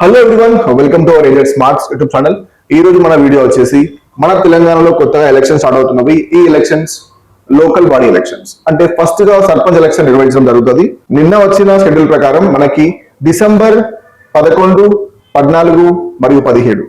Hello everyone welcome to our AZ Smarts YouTube channel ఈ రోజు మన వీడియో వచ్చేసి మన తెలంగాణలో కొత్తగా ఎలక్షన్ స్టార్ట్ అవుతున్నవి. ఈ ఎలక్షన్స్ లోకల్ బాడీ ఎలక్షన్స్ అంటే ఫస్ట్గా సర్పంచ్ ఎలక్షన్ నిర్వహించడం జరుగుతుంది. నిన్న వచ్చిన షెడ్యూల్ ప్రకారం మనకి డిసెంబర్ పదకొండు పద్నాలుగు మరియు పదిహేడు.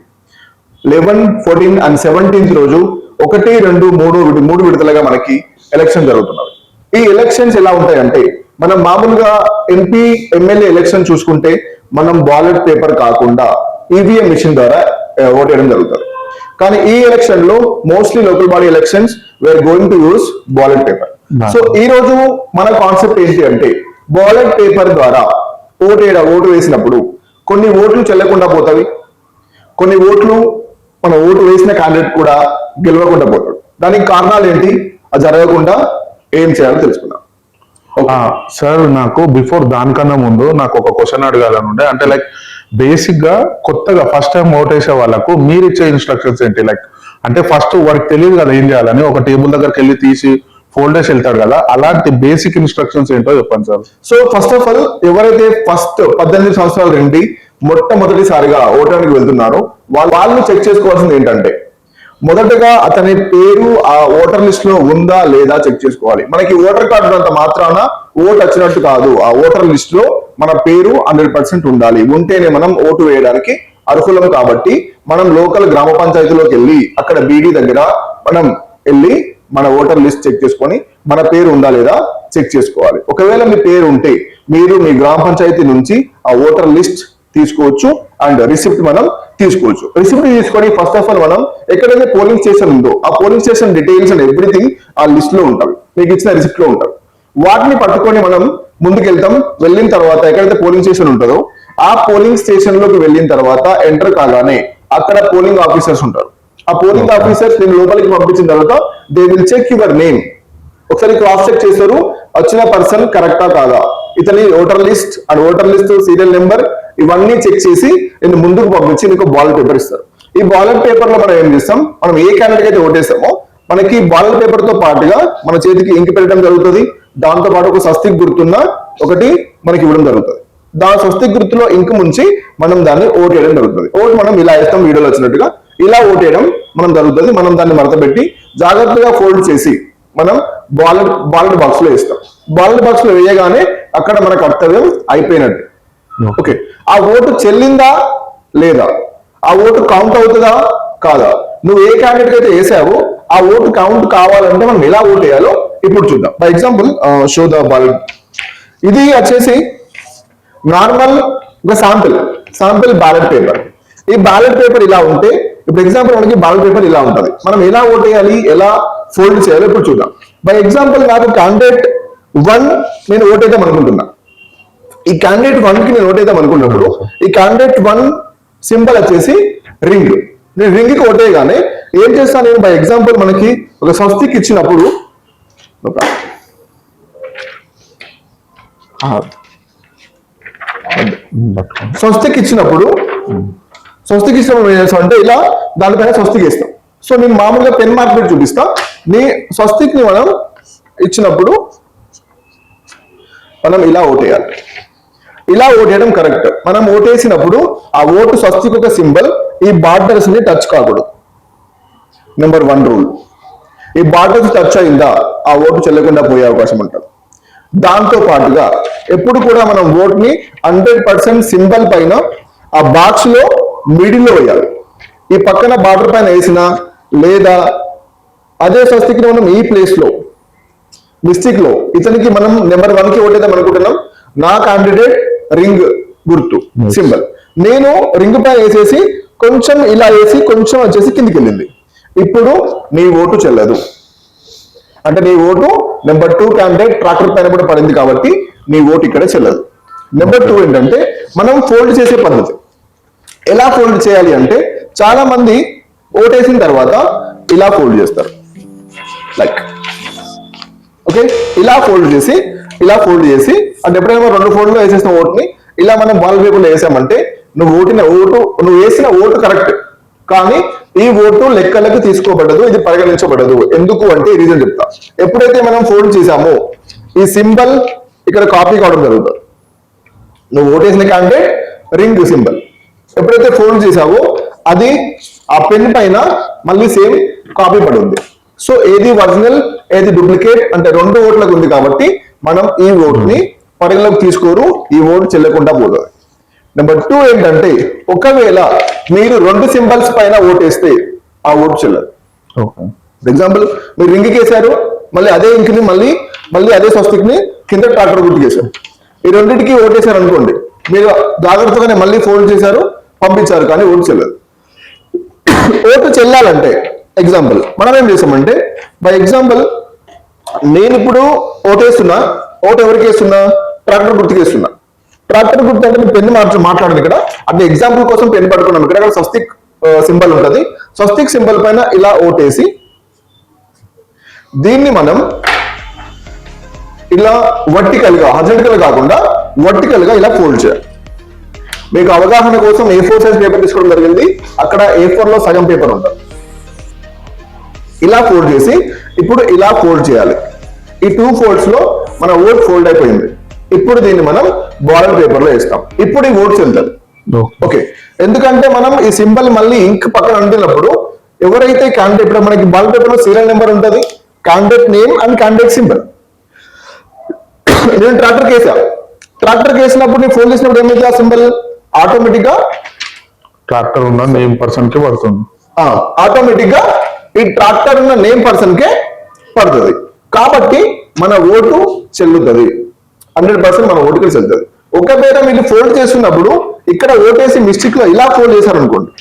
లెవెన్ ఫోర్టీన్ అండ్ సెవెంటీన్త్ రోజు ఒకటి రెండు మూడు మూడు విడతలుగా మనకి ఎలక్షన్ జరుగుతున్నవి ఈ ఎలక్షన్స్ ఎలా ఉంటాయంటే మనం మామూలుగా ఎంపీ ఎమ్మెల్యే ఎలక్షన్ చూసుకుంటే మనం బాలెట్ పేపర్ కాకుండా ఈవీఎం మిషన్ ద్వారా ఆ, ఓటేయడం జరుగుతుంది. కానీ ఈ ఎలక్షన్లో mostly local body elections we're going to use ballot paper so ఈ రోజు మన కాన్సెప్ట్ ఏంటి అంటే బాలెట్ పేపర్ ద్వారా ఓటేయడం ఓటు వేసినప్పుడు కొన్ని ఓట్లు చెల్లకుండా పోతాయి. కొన్ని ఓట్లు మన ఓటు వేసిన క్యాండిడేట్ కూడా గెలవకుండా పోతాడు. దానికి కారణాలు ఏంటి? అది జరగకుండా ఏం చేయాలో తెలుసుకుందాం. సార్ నాకు బిఫోర్ దానికన్నా ముందు నాకు ఒక క్వశ్చన్ అడగాలని ఉండే. అంటే లైక్ బేసిక్గా కొత్తగా ఫస్ట్ టైం ఓట్ వేసే వాళ్ళకు మీరు ఇచ్చే ఇన్స్ట్రక్షన్స్ ఏంటి? లైక్ అంటే ఫస్ట్ వాడికి తెలియదు కదా ఏం చేయాలని ఒక టేబుల్ దగ్గరికి వెళ్ళి తీసి ఫోల్డర్స్ వెళ్తాడు కదా అలాంటి బేసిక్ ఇన్స్ట్రక్షన్స్ ఏంటో చెప్పండి sir. So first of all ఎవరైతే ఫస్ట్ పద్దెనిమిది సంవత్సరాల నుండి మొట్టమొదటిసారిగా ఓటానికి వెళ్తున్నారో వాళ్ళు వాళ్ళు చెక్ చేసుకోవాల్సింది ఏంటంటే మొదటగా అతని పేరు ఆ ఓటర్ లిస్ట్లో ఉందా లేదా చెక్ చేసుకోవాలి. మనకి ఓటర్ కార్డు అంత మాత్రాన ఓటు వచ్చినట్టు కాదు. ఆ ఓటర్ లిస్ట్లో మన పేరు హండ్రెడ్ పర్సెంట్ ఉండాలి. ఉంటేనే మనం ఓటు వేయడానికి అర్హులం కాబట్టి మనం లోకల్ గ్రామ పంచాయతీలోకి వెళ్ళి అక్కడ బీడీ దగ్గర మనం వెళ్ళి మన ఓటర్ లిస్ట్ చెక్ చేసుకొని మన పేరు ఉందా లేదా చెక్ చేసుకోవాలి. ఒకవేళ మీ పేరు ఉంటే మీరు మీ గ్రామ పంచాయతీ నుంచి ఆ ఓటర్ లిస్ట్ తీసుకోవచ్చు. అండ్ రిసిప్ట్ మనం తీసుకోవచ్చు. రిసిప్ట్ తీసుకొని ఫస్ట్ ఆఫ్ ఆల్ మనం ఎక్కడైతే పోలింగ్ స్టేషన్ ఉందో ఆ polling station details and everything ఆ లిస్ట్లో ఉంటాయి మీకు ఇచ్చిన రిసిప్ట్లో ఉంటాయి వాటిని పట్టుకొని మనం ముందుకెళ్తాం. వెళ్ళిన తర్వాత ఎక్కడైతే పోలింగ్ స్టేషన్ ఉంటుందో ఆ పోలింగ్ స్టేషన్లోకి వెళ్ళిన తర్వాత ఎంటర్ కాగానే అక్కడ పోలింగ్ ఆఫీసర్స్ ఉంటారు. ఆ పోలింగ్ ఆఫీసర్స్ నేను లోపలికి పంపించిన తర్వాత they will check your name ఒకసారి క్రాస్ చెక్ చేస్తారు. వచ్చిన పర్సన్ కరెక్టా కాదా? ఇతని voter list and voter list serial number ఇవన్నీ చెక్ చేసి నేను ముందుకు పంపించి నీకు బాలెట్ పేపర్ ఇస్తారు ఈ బాలెట్ పేపర్లో మనం ఏం చేస్తాం? మనం ఏ క్యాండిడేట్ అయితే ఓటేస్తామో మనకి బాలెట్ పేపర్తో పాటుగా మన చేతికి ఇంకి పెట్టడం జరుగుతుంది. దాంతో పాటు ఒక స్వస్తిక్ గుర్తున్న ఒకటి మనకి ఇవ్వడం జరుగుతుంది. దాని స్వస్తిక్ గుర్తులో ఇంకు ముంచి మనం దాన్ని ఓట్ వేయడం జరుగుతుంది. ఓట్ మనం ఇలా వేస్తాం వీడియోలో వచ్చినట్టుగా. ఇలా ఓట్ వేయడం మనం జరుగుతుంది. మనం దాన్ని మడత పెట్టి జాగ్రత్తగా ఫోల్డ్ చేసి మనం బాలెట్ బాలెట్ బాక్స్లో వేస్తాం. బాలెట్ బాక్స్లో వేయగానే అక్కడ మన కర్తవ్యం అయిపోయినట్టు. ఓకే ఆ ఓటు చెల్లిందా లేదా? ఆ ఓటు కౌంట్ అవుతుందా? కాదా. నువ్వు ఏ క్యాండిడేట్ అయితే వేసావో ఆ ఓటు కౌంట్ కావాలంటే మనం ఎలా ఓటు వేయాలో ఇప్పుడు చూద్దాం. For example show the ballot ఇది వచ్చేసి నార్మల్ ఒక శాంపిల్ శాంపిల్ బ్యాలెట్ పేపర్ ఈ బ్యాలెట్ పేపర్ ఇలా ఉంటే ఇప్పుడు ఎగ్జాంపుల్ మనకి బ్యాలెట్ పేపర్ ఇలా ఉంటుంది. మనం ఎలా ఓట్ వేయాలి? ఎలా ఫోల్డ్ చేయాలో ఇప్పుడు చూద్దాం. బై ఎగ్జాంపుల్ నాకు క్యాండిడేట్ వన్ నేను ఓట్ వేద్దాం అనుకుంటున్నా. ఈ క్యాండిడేట్ వన్కి నేను ఓటేద్దాం అనుకున్నప్పుడు ఈ క్యాండిడేట్ వన్ సింబల్ వచ్చేసి రింగ్ నేను రింగ్కి ఓటేయగానే ఏం చేస్తాను నేను? బై ఎగ్జాంపుల్ మనకి ఒక స్వస్తికి ఇచ్చినప్పుడు ఒక స్వస్తికి ఇచ్చినప్పుడు స్వస్తికి ఇచ్చినప్పుడు ఏం చేస్తాం అంటే ఇలా దానిపైన స్వస్తికి ఇస్తాం సో నేను మామూలుగా పెన్ మార్క్ పెట్టి చూపిస్తా. నీ స్వస్తికి మనం ఇచ్చినప్పుడు మనం ఇలా ఓటేయాలి. ఇలా ఓటేయడం కరెక్ట్. మనం ఓటేసినప్పుడు ఆ ఓటు స్వస్తికి ఒక సింబల్ ఈ బార్డర్స్ని టచ్ కాకూడదు. నెంబర్ వన్ రూల్ ఈ బార్డర్స్ టచ్ అయిందా ఆ ఓటు చెల్లకుండా పోయే అవకాశం ఉంటుంది. దాంతో పాటుగా ఎప్పుడు కూడా మనం ఓట్ని హండ్రెడ్ పర్సెంట్ సింబల్ పైన ఆ బాక్స్లో మిడిల్లో వేయాలి. ఈ పక్కన బార్డర్ పైన వేసినా లేదా అదే స్వస్తికి మనం ఈ ప్లేస్లో మిస్టేక్లో ఇతనికి మనం నెంబర్ వన్కి ఓటేద్దాం అనుకుంటున్నాం. నా క్యాండిడేట్ రింగ్ గుర్తు సింబల్. నేను రింగ్ పైన వేసేసి కొంచెం ఇలా వేసి కొంచెం వచ్చేసి కిందికి వెళ్ళింది. ఇప్పుడు నీ ఓటు చెల్లదు. అంటే నీ vote number two candidate tractor పైన కూడా పడింది కాబట్టి నీ ఓటు ఇక్కడ చెల్లదు. నెంబర్ టూ ఏంటంటే మనం ఫోల్డ్ చేసే పద్ధతి. ఎలా ఫోల్డ్ చేయాలి అంటే చాలా మంది ఓటేసిన తర్వాత ఇలా ఫోల్డ్ చేస్తారు. లైక్. ఓకే? ఇలా ఫోల్డ్ చేసి ఇలా ఫోల్డ్ చేసి అంటే ఎప్పుడైనా రెండు ఫోల్డ్లో వేసేసిన ఓటుని ఇలా మనం బాల్ పేపర్లో వేసామంటే నువ్వు ఓటిన ఓటు నువ్వు వేసిన ఓటు కరెక్ట్ కానీ ఈ ఓటు లెక్కలకు తీసుకోబడదు ఇది పరిగణించబడదు. ఎందుకు అంటే రీజన్ చెప్తా. ఎప్పుడైతే మనం ఫోల్డ్ చేసామో ఈ సింబల్ ఇక్కడ కాపీ కావడం జరుగుతుంది. నువ్వు ఓటేసిన క్యాండిడేట్ రింగ్ సింబల్ ఎప్పుడైతే ఫోల్డ్ చేసావో అది ఆ పెన్ పైన మళ్ళీ సేమ్ కాపీ పడి ఉంది. సో ఏది ఒరిజినల్ ఏది డూప్లికేట్ అంటే రెండు ఓట్లకు ఉంది కాబట్టి మనం ఈ ఓట్ని పరిగణలోకి తీసుకోరు ఈ ఓటు చెల్లకుండా పోతుంది నెంబర్ టూ ఏంటంటే ఒకవేళ మీరు రెండు సింబల్స్ పైన ఓటేస్తే ఆ ఓటు చెల్లదు. ఫర్ ఎగ్జాంపుల్ మీరు రింగ్ కేసారు మళ్ళీ అదే ఇంక్ని మళ్ళీ మళ్ళీ అదే స్వస్తిక్ని కింద ట్రాక్టర్ గుర్తు కేసారు ఈ రెండింటికి ఓటేశారు అనుకోండి మీరు జాగ్రత్తగానే మళ్ళీ ఫోల్డ్ చేశారు పంపించారు కానీ ఓటు చెల్లదు. ఓటు చెల్లాలంటే ఎగ్జాంపుల్ మనం ఏం చేసామంటే బై ఎగ్జాంపుల్ నేను ఇప్పుడు ఓటేస్తున్నా ఓటు ఎవరికి వేస్తున్నా? ట్రాక్టర్ గుర్తుకి వేస్తున్నా. ట్రాక్టర్ గుర్తు అంటే నేను పెన్ను మార్చు మాట్లాడను ఇక్కడ. అంటే ఎగ్జాంపుల్ కోసం పెన్ పట్టుకున్నాను ఇక్కడ అక్కడ స్వస్తిక్ సింబల్ ఉంటుంది. స్వస్తిక్ సింబల్ పైన ఇలా ఓటేసి దీన్ని మనం ఇలా వర్టికల్గా కాకుండా వర్టికల్గా ఇలా ఫోల్డ్ చేయాలి. మీకు అవగాహన కోసం ఏ ఫోర్ సైజ్ పేపర్ తీసుకోవడం జరిగింది? అక్కడ ఏ ఫోర్లో సగం పేపర్ ఉంటుంది. ఇలా ఫోల్డ్ చేసి ఇప్పుడు ఇలా ఫోల్డ్ చేయాలి. ఈ టూ ఫోల్డ్స్లో మన ఓట్ ఫోల్డ్ అయిపోయింది. ఇప్పుడు దీన్ని మనం బాయిల్ పేపర్లో వేస్తాం. ఇప్పుడు ఈ ఓట్స్ వెళ్తుంది ఓకే ఎందుకంటే మనం ఈ సింబల్ మళ్ళీ ఇంక్ పక్కన అంటున్నప్పుడు ఎవరైతే క్యాండిడేట్ ఇప్పుడు మనకి బాల్ పేపర్లో సీరియల్ నెంబర్ ఉంటుంది candidate name and candidate symbol నేను ట్రాక్టర్ కేసా ట్రాక్టర్ కేసినప్పుడు నేను ఫోన్ చేసినప్పుడు ఏమైంది ఆ సింబల్ ఆటోమేటిక్గా ట్రాక్టర్ ఉన్న నేమ్ పర్సన్కి పడుతుంది. ఆటోమేటిక్గా ఈ ట్రాక్టర్ ఉన్న నేమ్ పర్సన్ కే పడుతుంది. కాబట్టి మన ఓటు చెల్లుతుంది. హండ్రెడ్ పర్సెంట్ మన ఓటుకి చెల్లుతుంది. ఒకవేళ మీరు ఫోల్డ్ చేస్తున్నప్పుడు ఇక్కడ ఓటేసి మిస్టేక్లో ఇలా ఫోల్డ్ చేశారు అనుకోండి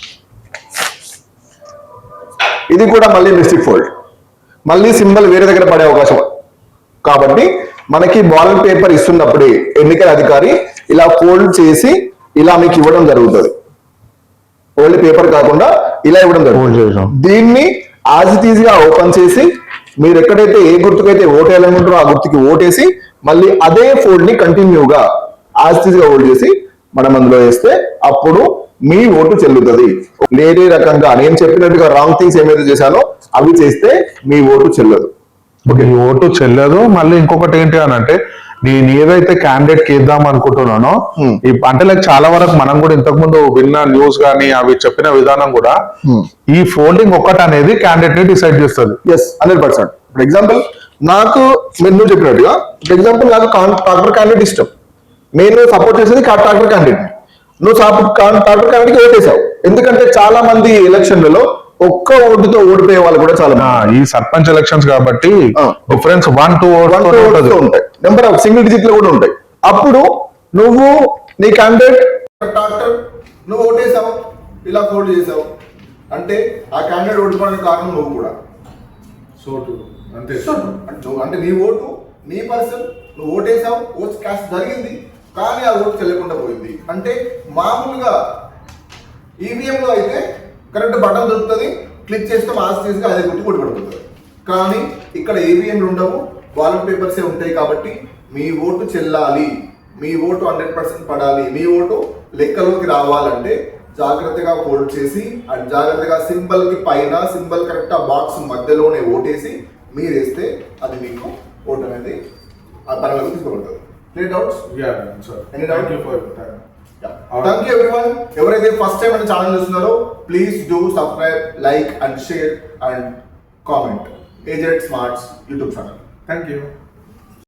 ఇది కూడా మళ్ళీ మిస్టేక్ ఫోల్డ్ మళ్ళీ సింబల్ వేరే దగ్గర పడే అవకాశం. కాబట్టి మనకి బాలెట్ పేపర్ ఇస్తున్నప్పుడే ఎన్నికల అధికారి ఇలా ఫోల్డ్ చేసి ఇలా మీకు ఇవ్వడం జరుగుతుంది. ఓన్లీ పేపర్ కాకుండా ఇలా ఇవ్వడం జరుగుతుంది. దీన్ని ఆజ్ ఇట్ ఈజ్గా ఓపెన్ చేసి మీరు ఎక్కడైతే ఏ గుర్తుకైతే ఓటేయాలనుకుంటారో ఆ గుర్తుకి ఓటేసి మళ్ళీ అదే ఫోల్డ్ని కంటిన్యూగా ఆజ్ ఇట్ ఈజ్గా హోల్డ్ చేసి మనం అందులో వేస్తే అప్పుడు మీ ఓటు చెల్లుతుంది. వేరే రకంగా నేను చెప్పినట్టుగా రాంగ్ థింగ్స్ ఏమైతే చేశానో అవి చేస్తే మీ ఓటు చెల్లదు. ఓటు చెల్లదు. మళ్ళీ ఇంకొకటి ఏంటి అని అంటే నేను ఏదైతే క్యాండిడేట్కి ఇద్దాం అనుకుంటున్నానో Hmm. ఈ- అంటే లైక్ చాలా వరకు మనం కూడా ఇంతకు ముందు విన్న న్యూస్ గానీ అవి చెప్పిన విధానం కూడా Hmm. ఈ ఫోల్డింగ్ ఒక్కటి అనేది క్యాండిడేట్ని డిసైడ్ చేస్తుంది. Yes hundred percent for example నాకు మీరు నువ్వు చెప్పినట్టుగా ఫర్ ఎగ్జాంపుల్ నాకు ట్రాక్టర్ క్యాండిడేట్ ఇష్టం. నేను సపోర్ట్ చేసేది ట్రాక్టర్ క్యాండిడేట్ నువ్వు ట్రాక్టర్ క్యాండిడేట్ ఓటేసావు ఎందుకంటే చాలా మంది ఎలక్షన్లలో ఒక్క ఓటుతో ఓడిపోయే వాళ్ళు కూడా చాలా ఈ సర్పంచ్ ఎలక్షన్స్ కాబట్టి. Difference one two one two votes ఉంటాయి. నెంబర్ ఆఫ్ సింగిల్ డిజిట్లో కూడా ఉంటాయి. అప్పుడు నువ్వు నీ క్యాండిడేట్ ట్రాక్టర్ నువ్వు ఓటేసావు ఇలా ఫోల్డ్ చేసావు. అంటే ఆ క్యాండిడేట్ ఓడిపోవడానికి కారణం నువ్వు కూడా. సోటు అంతే. సో అంటే నువ్వు- అంటే నీ ఓటు నీ పర్సన్ నువ్వు ఓటేసావు ఓట్స్ కాస్ట్ జరిగింది కానీ ఆ ఓటు చెల్లకుండా పోయింది. అంటే మామూలుగా ఈవీఎం లో అయితే కరెక్ట్ బటన్ దొరుకుతుంది. క్లిక్ చేస్తే మాస్ తీసుగా అదే గుర్తు కొట్టి పడిపోతుంది. కానీ ఇక్కడ ఏవిఎంలు ఉండవు బాలెట్ పేపర్సే ఉంటాయి కాబట్టి మీ ఓటు చెల్లాలి. మీ ఓటు హండ్రెడ్ పర్సెంట్ పడాలి. మీ ఓటు లెక్కలోకి రావాలంటే జాగ్రత్తగా ఫోల్డ్ చేసి అండ్ జాగ్రత్తగా సింబల్కి పైన సింబల్ కరెక్ట్ ఆ బాక్స్ మధ్యలోనే ఓటేసి మీరు వేస్తే అది మీకు ఓటు అనేది ఆ పరంగా తీసుకోబడుతుంది. Clear doubts? Thank you for thank you everyone ఎవరైతే ఫస్ట్ టైం మన ఛానల్ చూస్తున్నారో please do subscribe like and share and comment AZ smarts YouTube channel thank you